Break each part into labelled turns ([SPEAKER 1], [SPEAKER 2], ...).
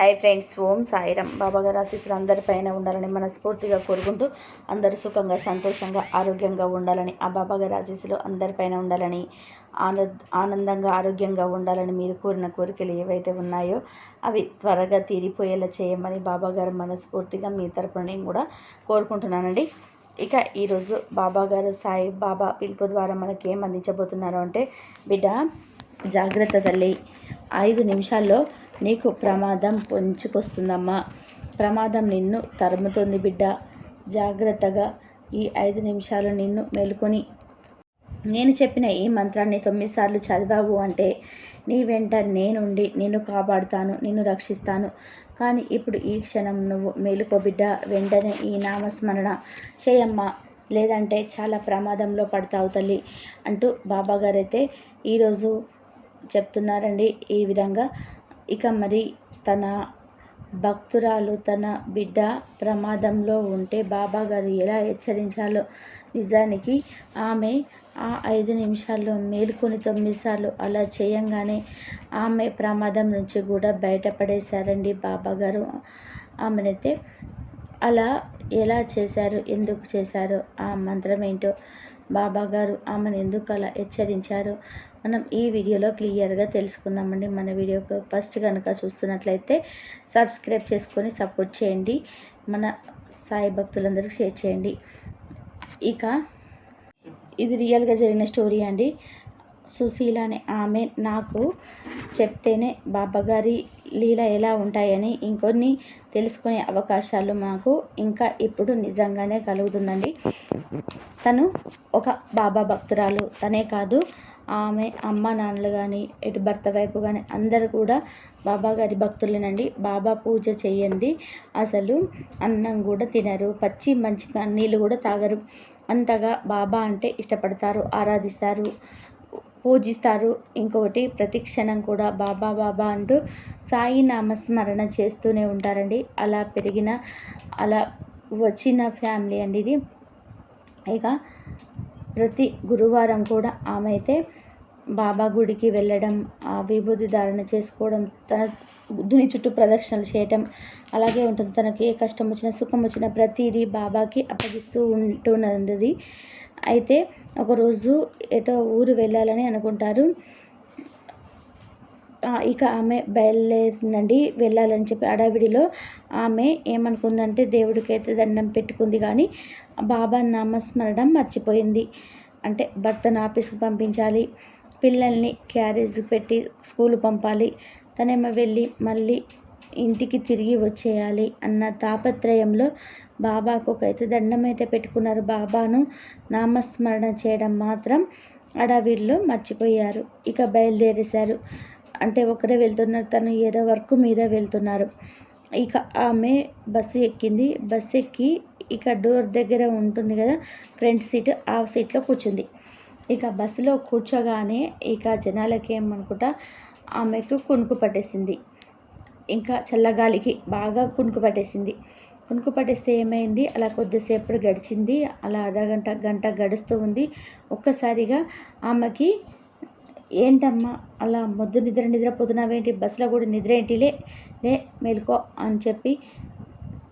[SPEAKER 1] Hi friends ఓం సాయిరం బాబాగారు ఆశీస్సులు అందరిపైన ఉండాలని మనస్ఫూర్తిగా కోరుకుంటూ అందరూ సుఖంగా సంతోషంగా ఆరోగ్యంగా ఉండాలని ఆ బాబాగారి ఆశీస్సులు అందరిపైన ఉండాలని ఆనంద ఆనందంగా ఆరోగ్యంగా ఉండాలని మీరు కోరిన కోరికలు ఏవైతే ఉన్నాయో అవి త్వరగా తీరిపోయేలా చేయమని బాబాగారు మనస్ఫూర్తిగా మీ తరపున నేను కూడా కోరుకుంటున్నానండి. ఇక ఈరోజు బాబాగారు సాయి బాబా పిలుపు ద్వారా మనకి ఏం అందించబోతున్నారు అంటే బిడ్డ జాగ్రత్త తల్లి. ఐదు నిమిషాల్లో నీకు ప్రమాదం పొంచుకొస్తుందమ్మా ప్రమాదం నిన్ను తరుముతుంది బిడ్డ. జాగ్రత్తగా ఈ ఐదు నిమిషాలు నిన్ను మేలుకొని నేను చెప్పిన ఈ మంత్రాన్ని తొమ్మిది సార్లు చదివావు అంటే నీ వెంట నేనుండి నిన్ను కాపాడుతాను నిన్ను రక్షిస్తాను. కానీ ఇప్పుడు ఈ క్షణం నువ్వు మేలుకో బిడ్డ. వెంటనే ఈ నామస్మరణ చేయమ్మా. లేదంటే చాలా ప్రమాదంలో పడతావు తల్లి అంటూ బాబాగారైతే ఈరోజు చెప్తున్నారండి. ఈ విధంగా ఇక మరి తన భక్తురాలు తన బిడ్డ ప్రమాదంలో ఉంటే బాబా గారు ఎలా హెచ్చరించాలో నిజానికి ఆమె ఆ ఐదు నిమిషాల్లో మేలుకొని తొమ్మిది సార్లు అలా చేయంగానే ఆమె ప్రమాదం నుంచి కూడా బయటపడేశారండి బాబా గారు. ఆమెనైతే అలా ఎలా చేశారు ఎందుకు చేశారో ఆ మంత్రం ఏంటో బాబాగారు ఆమెను ఎందుకు అలా హెచ్చరించారు మనం ఈ వీడియోలో క్లియర్గా తెలుసుకుందామండి. మన వీడియోకి ఫస్ట్ కనుక చూస్తున్నట్లయితే సబ్స్క్రైబ్ చేసుకొని సపోర్ట్ చేయండి. మన సాయి భక్తులందరికీ షేర్ చేయండి. ఇక ఇది రియల్గా జరిగిన స్టోరీ అండి. సుశీల అనే ఆమె నాకు చెప్తేనే బాబాగారి లీల ఎలా ఉంటాయని ఇంకొన్ని తెలుసుకునే అవకాశాలు మాకు ఇంకా ఇప్పుడు నిజంగానే కలుగుతుందండి. తను ఒక బాబా భక్తురాలు. తనే కాదు ఆమె అమ్మ నాన్నలు కానీ ఇటు భర్త వైపు కానీ అందరు కూడా బాబా గారి భక్తులేనండి. బాబా పూజ చేయండి. అసలు అన్నం కూడా తినరు. పచ్చి మంచి నీళ్ళు కూడా తాగరు. అంతగా బాబా అంటే ఇష్టపడతారు ఆరాధిస్తారు పూజిస్తారు. ఇంకొకటి ప్రతి క్షణం కూడా బాబా బాబా అంటూ సాయి నామస్మరణ చేస్తూనే ఉంటారండి. అలా పెరిగిన అలా వచ్చిన ఫ్యామిలీ అండి ఇది. ఇక ప్రతి గురువారం కూడా ఆమె అయితే బాబా గుడికి వెళ్ళడం ఆ విభూతి ధారణ చేసుకోవడం తన దుని చుట్టూ ప్రదక్షిణలు చేయటం అలాగే ఉంటుంది. తనకి ఏ కష్టం వచ్చినా సుఖం వచ్చినా ప్రతిదీ బాబాకి అప్పగిస్తూ ఉంటున్నది. అయితే ఒకరోజు ఎటో ఊరు వెళ్ళాలని అనుకుంటారు. ఇక ఆమె బయలుదేరిందండి. వెళ్ళాలని చెప్పి అడవిడిలో ఆమె ఏమనుకుందంటే దేవుడికి అయితే దండం పెట్టుకుంది కానీ బాబా నామస్మరణం మర్చిపోయింది. అంటే భర్తను ఆఫీస్కి పంపించాలి. పిల్లల్ని క్యారేజ్ పెట్టి స్కూల్ పంపాలి. తనేమో వెళ్ళి మళ్ళీ ఇంటికి తిరిగి వచ్చేయాలి అన్న తాపత్రయంలో బాబాకు అయితే దండమైతే పెట్టుకున్నారు. బాబాను నామస్మరణ చేయడం మాత్రం అడవిలో మర్చిపోయారు. ఇక బయలుదేరేశారు. అంటే ఒకరే వెళ్తున్నారు తను ఏదో వర్క్ మీద వెళ్తున్నారు. ఇక ఆమె బస్సు ఎక్కింది. బస్సు ఎక్కి ఇక డోర్ దగ్గర ఉంటుంది కదా ఫ్రంట్ సీట్ ఆ సీట్లో కూర్చుంది. ఇక బస్సులో కూర్చోగానే ఇక జనాలకి ఏమనుకుంటా ఆమెకు కునుకు పట్టేసింది. ఇంకా చల్లగాలికి బాగా కునుకు పట్టేసింది. కునుకు పట్టేస్తే ఏమైంది? అలా కొద్దిసేపు గడిచింది. అలా అర్ధగంట గంట గడుస్తూ ఉంది. ఒక్కసారిగా ఆమెకి ఏంటమ్మా అలా మొద్దు నిద్ర నిద్రపోతున్నావేంటి? బస్సులో కూడా నిద్ర ఏంటిలే లే మేలుకో అని చెప్పి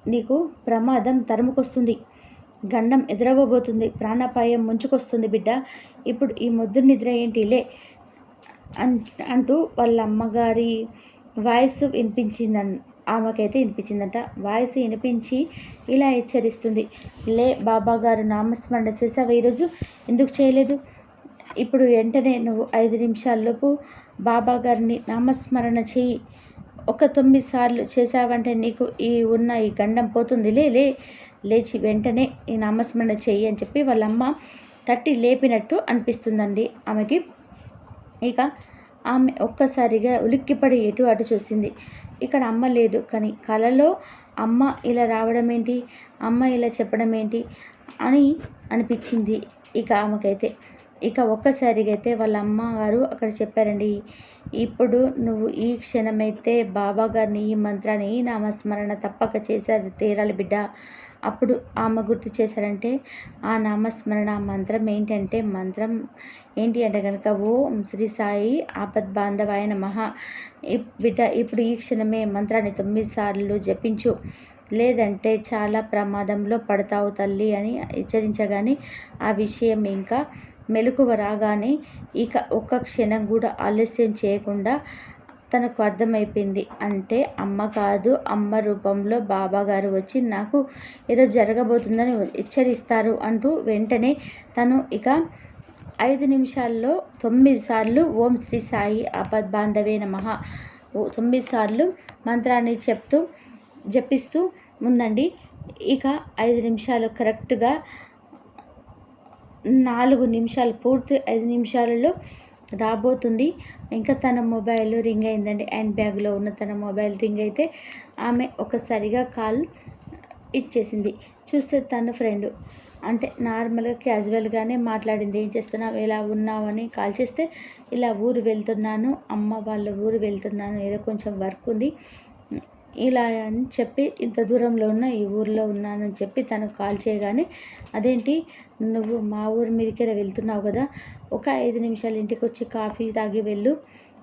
[SPEAKER 1] నీకు ప్రమాదం తరుముకొస్తుంది. గండం ఎదురవ్వబోతుంది. ప్రాణాపాయం ముంచుకొస్తుంది బిడ్డ. ఇప్పుడు ఈ మొద్దు నిద్ర ఏంటి? లే. అంటూ వాళ్ళ అమ్మగారి వాయిస్ వినిపించింది ఆమెకైతే వినిపించిందంట. వాయిస్ వినిపించి ఇలా హెచ్చరిస్తుంది. లే బాబా గారు నామస్మరణ చేసావు ఈరోజు? ఎందుకు చేయలేదు? ఇప్పుడు వెంటనే నువ్వు ఐదు నిమిషాల్లోపు బాబా గారిని నామస్మరణ చెయ్యి ఒక తొమ్మిది సార్లు చేసావంటే నీకు ఈ ఉన్న ఈ గండం పోతుంది. లే లే. లేచి వెంటనే ఈ నామస్మరణ చెయ్యి అని చెప్పి వాళ్ళమ్మ తట్టి లేపినట్టు అనిపిస్తుందండి. ఆమెకి ఇక ఆమె ఒక్కసారిగా ఉలిక్కిపడి ఎటు అటు చూసింది. ఇక్కడ అమ్మ లేదు కానీ కలలో అమ్మ ఇలా రావడం ఏంటి? అమ్మ ఇలా చెప్పడం ఏంటి? అని అనిపించింది ఇక ఆమెకైతే. ఇక ఒక్కసారిగా అయితే వాళ్ళ అమ్మగారు అక్కడ చెప్పారండి ఇప్పుడు నువ్వు ఈ క్షణమైతే బాబా గారిని ఈ మంత్రాన్ని ఈ నామస్మరణ తప్పక చేశారు తీరాలి బిడ్డ. అప్పుడు ఆమె గుర్తు చేశారంటే ఆ నామస్మరణ మంత్రం ఏంటంటే మంత్రం ఏంటి అంటే కనుక ఓం శ్రీ సాయి ఆపద్ బాంధవాయ నమః. ఇప్ బిడ్డ ఇప్పుడు ఈ క్షణమే మంత్రాన్ని తొమ్మిది సార్లు జపించు. లేదంటే చాలా ప్రమాదంలో పడతావు తల్లి అని హెచ్చరించగానే ఆ విషయం ఇంకా మెలకువ రాగానే ఇక ఒక్క క్షణం కూడా ఆలస్యం చేయకుండా తనకు అర్థమైపోయింది. అంటే అమ్మ కాదు అమ్మ రూపంలో బాబాగారు వచ్చి నాకు ఏదో జరగబోతుందని హెచ్చరిస్తారు అంటూ వెంటనే తను ఇక ఐదు నిమిషాల్లో తొమ్మిది సార్లు ఓం శ్రీ సాయి ఆపద్ బాంధవే నమ తొమ్మిది సార్లు మంత్రాన్ని చెప్తూ జపిస్తూ ఉందండి. ఇక ఐదు నిమిషాలు కరెక్ట్గా నాలుగు నిమిషాలు పూర్తి ఐదు నిమిషాలలో రాబోతుంది. ఇంకా తన మొబైల్ రింగ్ అయిందండి. హ్యాండ్ బ్యాగ్లో ఉన్న తన మొబైల్ రింగ్ అయితే ఆమె ఒకసారిగా కాల్ ఇచ్చేసింది. చూస్తే తన ఫ్రెండ్ అంటే నార్మల్గా క్యాజువల్గానే మాట్లాడింది. ఏం చేస్తున్నావు? ఎలా ఉన్నావు? అని కాల్ చేస్తే ఇలా ఊరు వెళ్తున్నాను. అమ్మ వాళ్ళ ఊరు వెళ్తున్నాను. ఏదో కొంచెం వర్క్ ఉంది. ఇలా అని చెప్పి ఇంత దూరంలో ఉన్న ఈ ఊర్లో ఉన్నానని చెప్పి తనకు కాల్ చేయగానే అదేంటి? నువ్వు మా ఊరి మీదకే వెళ్తున్నావు కదా? ఒక ఐదు నిమిషాలు ఇంటికి వచ్చి కాఫీ తాగి వెళ్ళు.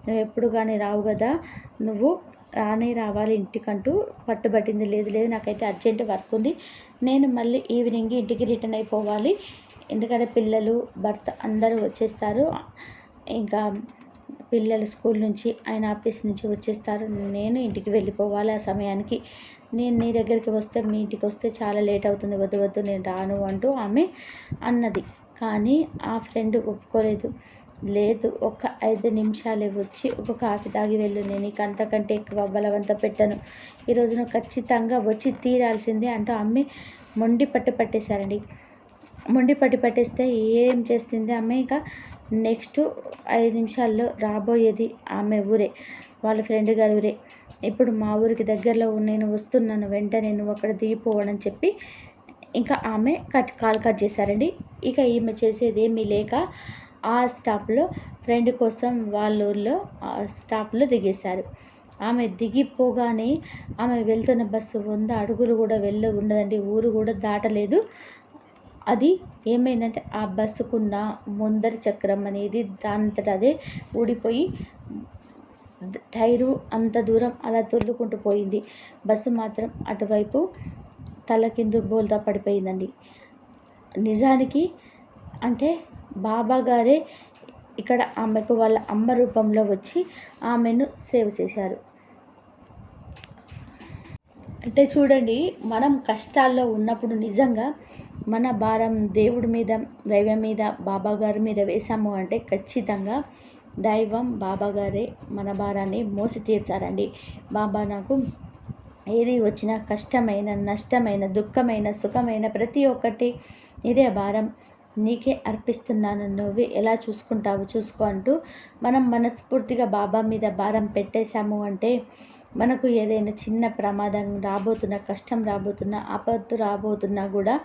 [SPEAKER 1] నువ్వు ఎప్పుడు కానీ రావు కదా? నువ్వు రానే రావాలి ఇంటికంటూ పట్టుబట్టింది. లేదు లేదు నాకైతే అర్జెంట్ వర్క్ ఉంది. నేను మళ్ళీ ఈవినింగ్ ఇంటికి రిటర్న్ అయిపోవాలి. ఎందుకంటే పిల్లలు భర్త అందరూ వచ్చేస్తారు. ఇంకా పిల్లలు స్కూల్ నుంచి ఆయన ఆఫీస్ నుంచి వచ్చేస్తారు. నేను ఇంటికి వెళ్ళిపోవాలి ఆ సమయానికి. నేను నీ దగ్గరికి వస్తే మీ ఇంటికి వస్తే చాలా లేట్ అవుతుంది. వద్దు వద్దు నేను రాను అంటూ ఆమె అన్నది. కానీ ఆ ఫ్రెండ్ ఒప్పుకోలేదు. లేదు ఒక ఐదు నిమిషాలే వచ్చి ఒక కాఫీ తాగి వెళ్ళు. నేను ఇక అంతకంటే ఎక్కువ బలవంత పెట్టను. ఈరోజు నువ్వు ఖచ్చితంగా వచ్చి తీరాల్సిందే అంటూ అమ్మి మొండి పట్టు పట్టేశారండి. మొండి పట్టి పట్టేస్తే ఏం చేస్తుంది ఆమె? ఇంకా నెక్స్ట్ ఐదు నిమిషాల్లో రాబోయేది ఆమె ఊరే వాళ్ళ ఫ్రెండ్ గారి ఊరే. ఇప్పుడు మా ఊరికి దగ్గరలో నేను వస్తున్నాను వెంటనే నువ్వు అక్కడ దిగిపోవడం చెప్పి ఇంకా ఆమె కట్ కాల్ కట్ చేశారండి. ఇక ఈమె చేసేది ఏమీ లేక ఆ స్టాప్లో ఫ్రెండ్ కోసం వాళ్ళ ఊర్లో స్టాప్లో దిగేశారు. ఆమె దిగిపోగానే ఆమె వెళ్తున్న బస్సు వంద అడుగులు కూడా వెళ్ళ ఉండదండి. ఊరు కూడా దాటలేదు. అది ఏమైందంటే ఆ బస్సుకున్న ముందరి చక్రం అనేది దానంతట అదే ఊడిపోయి టైరు అంత దూరం అలా తొల్లుకుంటూ పోయింది. బస్సు మాత్రం అటువైపు తల కింద బోల్తా పడిపోయిందండి. నిజానికి అంటే బాబా గారే ఇక్కడ ఆమెకు వాళ్ళ అమ్మ రూపంలో వచ్చి ఆమెను సేవ్ చేశారు. అంటే చూడండి మనం కష్టాల్లో ఉన్నప్పుడు నిజంగా మన భారం దేవుడి మీద దైవం మీద బాబాగారి మీద వేసాము అంటే ఖచ్చితంగా దైవం బాబాగారే మన భారాన్ని మోసి తీర్చారండి. బాబా నాకు ఏది వచ్చినా కష్టమైన నష్టమైన దుఃఖమైన సుఖమైన ప్రతి ఒక్కటి ఇదే భారం. నీకే అర్పిస్తున్నాను. నువ్వు ఎలా చూసుకుంటావు? చూసుకో అంటూ మనం మనస్ఫూర్తిగా బాబా మీద భారం పెట్టేశాము అంటే మనకు ఏదైనా చిన్న ప్రమాదం రాబోతున్న కష్టం రాబోతున్న ఆపత్తు రాబోతున్నా కూడా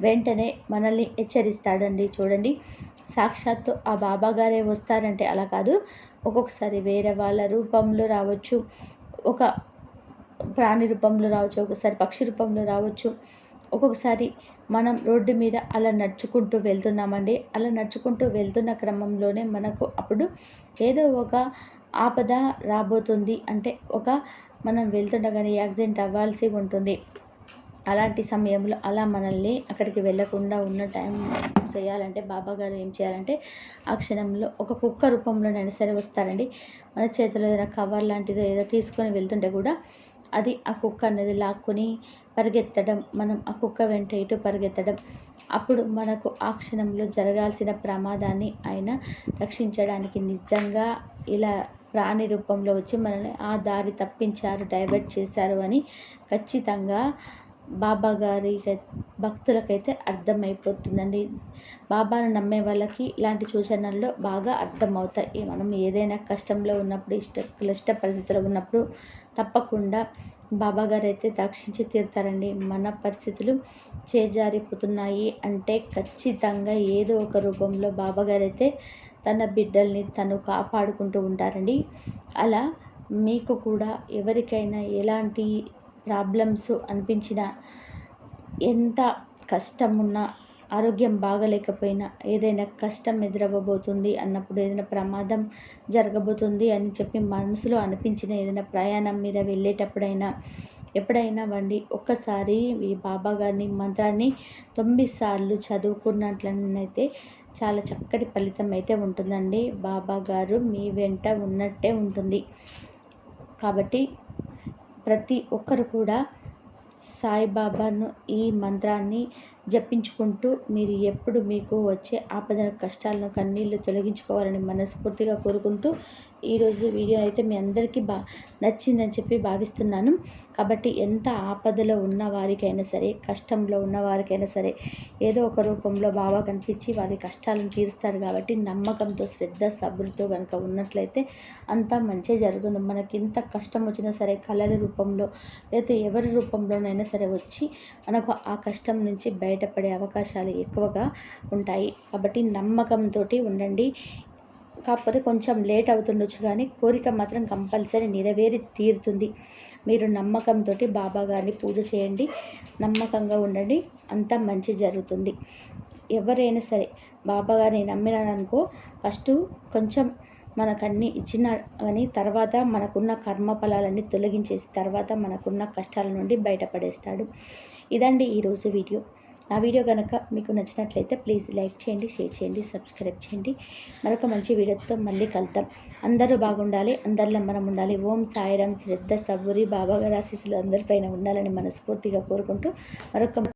[SPEAKER 1] వెంటనే మనల్ని హెచ్చరిస్తాడండి. చూడండి సాక్షాత్తు ఆ బాబాగారే వస్తారంటే అలా కాదు. ఒక్కొక్కసారి వేరే వాళ్ళ రూపంలో రావచ్చు ఒక ప్రాణి రూపంలో రావచ్చు ఒకసారి పక్షి రూపంలో రావచ్చు. ఒక్కొక్కసారి మనం రోడ్డు మీద అలా నడుచుకుంటూ వెళ్తున్నామండి. అలా నడుచుకుంటూ వెళ్తున్న క్రమంలోనే మనకు అప్పుడు ఏదో ఒక ఆపద రాబోతుంది. అంటే ఒక మనం వెళ్తుండగానే యాక్సిడెంట్ అవ్వాల్సి ఉంటుంది. అలాంటి సమయంలో అలా మనల్ని అక్కడికి వెళ్ళకుండా ఉన్న టైం చేయాలంటే బాబా గారు ఏం చేయాలంటే ఆ క్షణంలో ఒక కుక్క రూపంలోనైనా సరే వస్తారండి. మన చేతిలో ఏదైనా కవర్ లాంటిదో ఏదో తీసుకొని వెళ్తుంటే కూడా అది ఆ కుక్క అనేది లాక్కొని పరిగెత్తడం మనం ఆ కుక్క వెంట ఇటు పరిగెత్తడం అప్పుడు మనకు ఆ క్షణంలో జరగాల్సిన ప్రమాదాన్ని ఆయన రక్షించడానికి నిజంగా ఇలా ప్రాణి రూపంలో వచ్చి మనల్ని ఆ దారి తప్పించారు డైవర్ట్ చేశారు అని ఖచ్చితంగా బాబా గారి భక్తులకైతే అర్థమైపోతుందండి. బాబాను నమ్మే వాళ్ళకి ఇలాంటి సూచనల్లో బాగా అర్థమవుతాయి. మనం ఏదైనా కష్టంలో ఉన్నప్పుడు ఇష్ట క్లిష్ట పరిస్థితుల్లో ఉన్నప్పుడు తప్పకుండా బాబా గారు అయితే రక్షించి తీరుతారండి. మన పరిస్థితులు చేజారిపోతున్నాయి అంటే ఖచ్చితంగా ఏదో ఒక రూపంలో బాబా గారు అయితే తన బిడ్డల్ని తను కాపాడుకుంటూ ఉంటారండి. అలా మీకు కూడా ఎవరికైనా ఎలాంటి ప్రాబ్లమ్స్ అనిపించినా ఎంత కష్టం ఉన్నా ఆరోగ్యం బాగలేకపోయినా ఏదైనా కష్టం ఎదురవ్వబోతుంది అన్నప్పుడు ఏదైనా ప్రమాదం జరగబోతుంది అని చెప్పి మనసులో అనిపించిన ఏదైనా ప్రయాణం మీద వెళ్ళేటప్పుడైనా ఎప్పుడైనా వండి ఒక్కసారి ఈ బాబా గారిని మంత్రాన్ని తొమ్మిది సార్లు చదువుకున్నట్లయితే చాలా చక్కటి ఫలితం అయితే ఉంటుందండి. బాబా గారు మీ వెంట ఉన్నట్టే ఉంటుంది. కాబట్టి ప్రతి ఒక్కరు కూడా సాయిబాబాను ఈ మంత్రాన్ని జపించుకుంటూ మీరు ఎప్పుడు మీకు వచ్చే ఆపద కష్టాలను కన్నీళ్ళు తొలగించుకోవాలని మనస్ఫూర్తిగా కోరుకుంటూ ఈరోజు వీడియో అయితే మీ అందరికీ బా నచ్చిందని చెప్పి భావిస్తున్నాను. కాబట్టి ఎంత ఆపదలో ఉన్న వారికైనా సరే కష్టంలో ఉన్న వారికైనా సరే ఏదో ఒక రూపంలో బాబా కనిపించి వారి కష్టాలను తీరుస్తారు కాబట్టి నమ్మకంతో శ్రద్ధ సబురుతో కనుక ఉన్నట్లయితే అంతా మంచిగా జరుగుతుంది. మనకి ఎంత కష్టం వచ్చినా సరే కళల రూపంలో లేకపోతే ఎవరి రూపంలోనైనా సరే వచ్చి మనకు ఆ కష్టం నుంచి బయటపడే అవకాశాలు ఎక్కువగా ఉంటాయి. కాబట్టి నమ్మకంతో ఉండండి. కాకపోతే కొంచెం లేట్ అవుతుండొచ్చు కానీ కోరిక మాత్రం కంపల్సరీ నెరవేరి తీరుతుంది. మీరు నమ్మకంతో బాబా గారిని పూజ చేయండి. నమ్మకంగా ఉండండి. అంతా మంచి జరుగుతుంది. ఎవరైనా సరే బాబా గారిని నమ్మినారనుకో ఫస్ట్ కొంచెం మనకన్నీ ఇచ్చిన కానీ తర్వాత మనకున్న కర్మ ఫలాలన్నీ తొలగించేసి తర్వాత మనకున్న కష్టాల నుండి బయటపడేస్తాడు. ఇదండి ఈరోజు వీడియో. నా వీడియో కనుక మీకు నచ్చినట్లయితే ప్లీజ్ లైక్ చేయండి షేర్ చేయండి సబ్స్క్రైబ్ చేయండి. మరొక మంచి వీడియోతో మళ్ళీ కలుద్దాం. అందరూ బాగుండాలి అందరిలో మనం ఉండాలి. ఓం సాయిరాం శ్రద్ధ సబూరి బాబాగారు ఆశీస్సులు అందరిపైన ఉండాలని మనస్ఫూర్తిగా కోరుకుంటూ మరొక